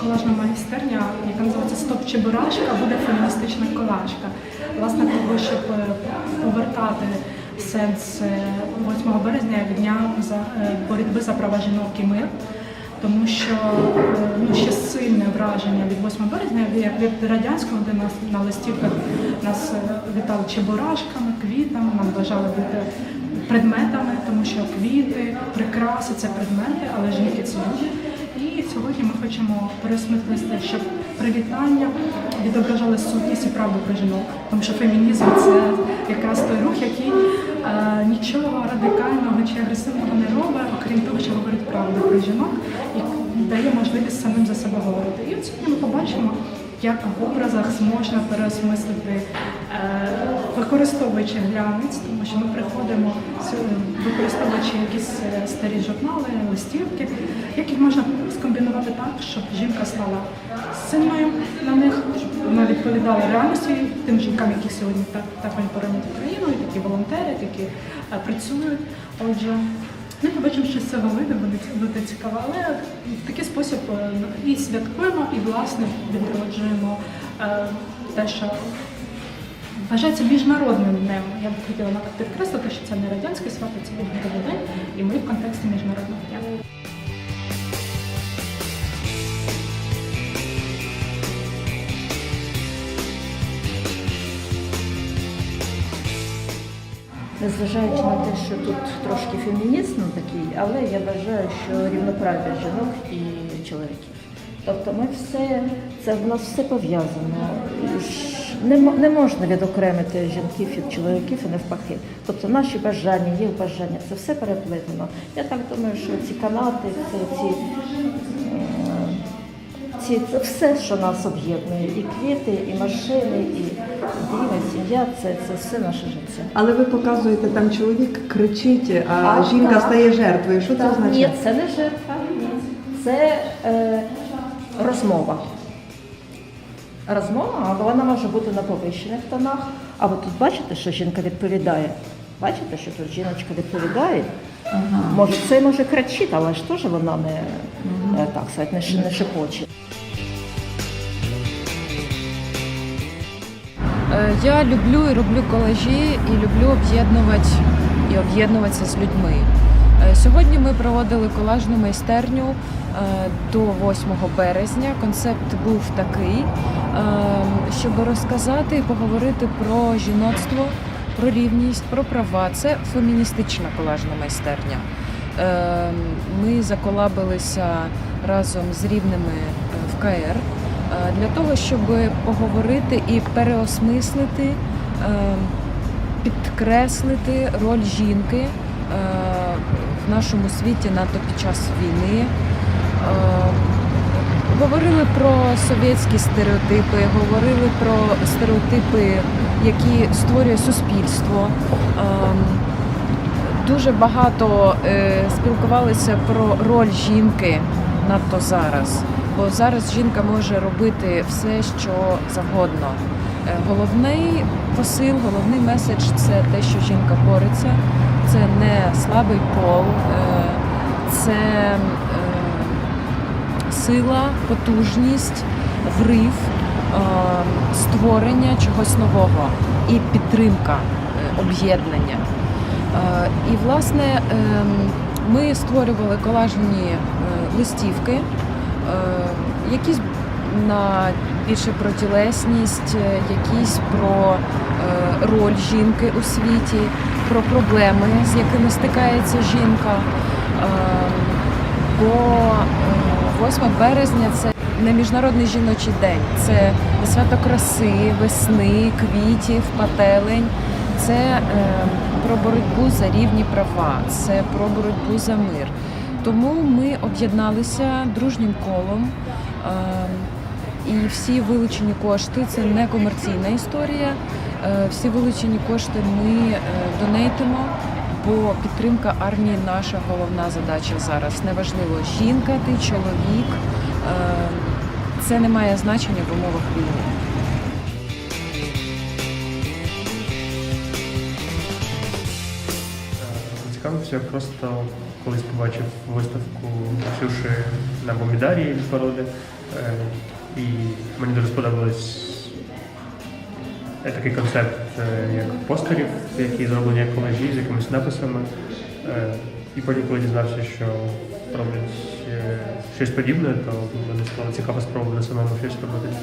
колажна майстерня, яка називається Стоп Чебурашка, буде феміністична колажка. Власне, того, щоб е, повертати сенс е, 8 березня як дня е, боротьби за права жінок і мир. Тому що е, ну, ще сильне враження від 8 березня, як від радянського, де нас на листівках нас е, вітали чебурашками, квітами, нам бажали бути предметами, тому що квіти, прикраси це предмети, але жінки це люди. І сьогодні ми хочемо переосмислити, щоб привітання відображали сутність і правду про жінок. Тому що фемінізм це якраз той рух, який е, нічого радикального чи агресивного не робить, окрім того, що говорить правду про жінок і дає можливість самим за себе говорити. І от сьогодні ми побачимо, як в образах можна переосмислити, використовуючи глянець, тому що ми приходимо сьогодні, використовуючи якісь е, старі журнали, листівки, як їх можна скомбінувати так, щоб жінка стала сильною на них, щоб вона відповідала реальності тим жінкам, які сьогодні так, так боронять Україну, і такі волонтери, які е, працюють. Отже, ми побачимо, що з цього вийде, буде, цікаво, але в такий спосіб е, і святкуємо, і власне відроджуємо е, те, що вважається міжнародним днем. Я б хотіла навіть підкреслити, що це не радянське свято, це міжнародний день, і ми в контексті міжнародного дня. Незважаючи на те, що тут трошки фемінізм такий, але я вважаю, що рівноправ'я жінок і чоловіків. Тобто ми все, це в нас все пов'язано. Не, не можна відокремити жінків від чоловіків і навпаки. Тобто наші бажання, їх бажання, це все переплетено. Я так думаю, що ці канати, це ці, ці, це все, що нас об'єднує. І квіти, і машини, і дім, і сім'я це, це все наше життя. Але ви показуєте, там чоловік кричить, а, А, жінка так. стає жертвою. Що це Так, означає? Ні, це не жертва, це е, розмова. Розмова, але вона може бути на повищених тонах. А ви тут бачите, що жінка відповідає? Бачите, що тут жіночка відповідає? Може, це може кричить, але ж теж вона не е, так сказати, не, не шепоче. Е, Я люблю і роблю колажі, і люблю об'єднувати і об'єднуватися з людьми. Е, Сьогодні ми проводили колажну майстерню е, до 8 березня. Концепт був такий, е, щоб розказати і поговорити про жіноцтво, про рівність, про права. Це феміністична колажна майстерня. Ми заколабилися разом з рівними в КР для того, щоб поговорити і переосмислити, підкреслити роль жінки в нашому світі, надто під час війни. Е, Говорили про совєтські стереотипи, говорили про стереотипи, які створює суспільство. Ем, Дуже багато е, спілкувалися про роль жінки надто зараз. Бо зараз жінка може робити все, що завгодно. Е, головний посил, головний меседж це те, що жінка бореться. Це не слабий пол, е, це е, сила, потужність, врив, е, створення чогось нового і підтримка, об'єднання. І власне ем, ми створювали колажні листівки, якісь на більше про тілесність, якісь про роль жінки у світі, про проблеми, з якими стикається жінка. Е, Бо е, 8 березня це не міжнародний жіночий день, це свято краси, весни, квітів, пателень. Це е, про боротьбу за рівні права, це про боротьбу за мир. Тому ми об'єдналися дружнім колом. І всі вилучені кошти це не комерційна історія. Е, Всі вилучені кошти ми е, донейтимо, бо підтримка армії наша головна задача зараз. Неважливо, жінка ти, чоловік. е, Це не має значення в умовах війни. Цікавився, просто колись побачив виставку Ксюші на Бомідарі породи. І мені дуже сподобалось е, такий концепт, е, як постерів, які зроблені як колежі з якимись написами. Е, І потім, коли дізнався, що роблять щось подібне, то мені стало цікаво спробувати самому щось робити.